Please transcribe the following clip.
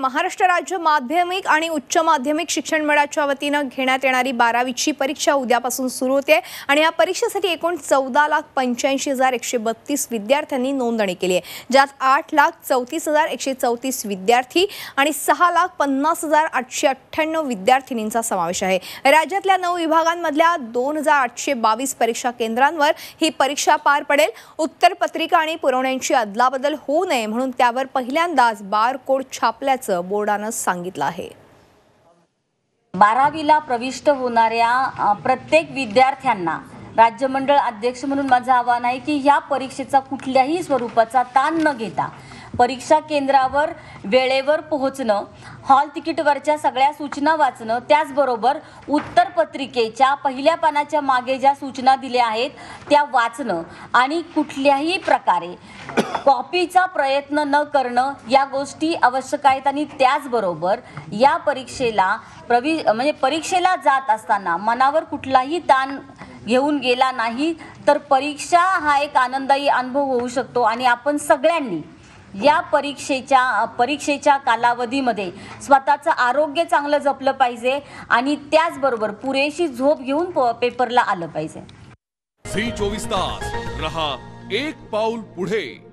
महाराष्ट्र राज्य माध्यमिक आणि उच्च माध्यमिक शिक्षण मंडळाच्या वतीनं घेण्यात येणारी बारावीची परीक्षा उद्यापासून सुरू होते आणि या परीक्षेसाठी एकूण चौदा लाख पंच्याऐंशी हजार एकशे बत्तीस विद्यार्थ्यांनी नोंदणी केली आहे. ज्यात आठ लाख चौतीस हजार एकशे चौतीस विद्यार्थी आणि सहा लाख पन्नास हजार आठशे अठ्ठ्याण्णव विद्यार्थिनींचा समावेश आहे. राज्यातल्या नऊ विभागांमधल्या दोन हजार आठशे बावीस परीक्षा केंद्रांवर ही परीक्षा पार पडेल. उत्तरपत्रिका आणि पुरवण्यांची अदलाबदल होऊ नये म्हणून त्यावर पहिल्यांदाच बार कोड छापल्याचं बोर्डानं सांगितलं आहे. बारावीला प्रविष्ट होणाऱ्या प्रत्येक विद्यार्थ्यांना राज्यमंडळ अध्यक्ष म्हणून माझं आव्हान आहे की या परीक्षेचा कुठल्याही स्वरूपाचा ताण न घेता परीक्षा केंद्रावर वेळेवर पोहोचणं हॉल तिकीटवरच्या सगळ्या सूचना वाचणं त्याचबरोबर उत्तरपत्रिकेच्या पहिल्या पानाच्या मागे ज्या सूचना दिल्या आहेत त्या वाचणं आणि कुठल्याही प्रकारे कॉपीचा प्रयत्न न करणं या गोष्टी आवश्यक आहेत आणि त्याचबरोबर या परीक्षेला प्रवि म्हणजे परीक्षेला जात असताना मनावर कुठलाही ताण घेऊन गेला नाही तर परीक्षा हा एक आनंदायी अनुभव होऊ शकतो आणि आपण सगळ्यांनी या परीक्षेच्या परीक्षेच्या कालावधीमध्ये स्वतःचं आरोग्य चांगलं जपलं पाहिजे आणि त्याचबरोबर पुरेशी झोप घेऊन प- पेपरला आलं पाहिजे. झी चोवीस तास. रहा एक पाऊल पुढे.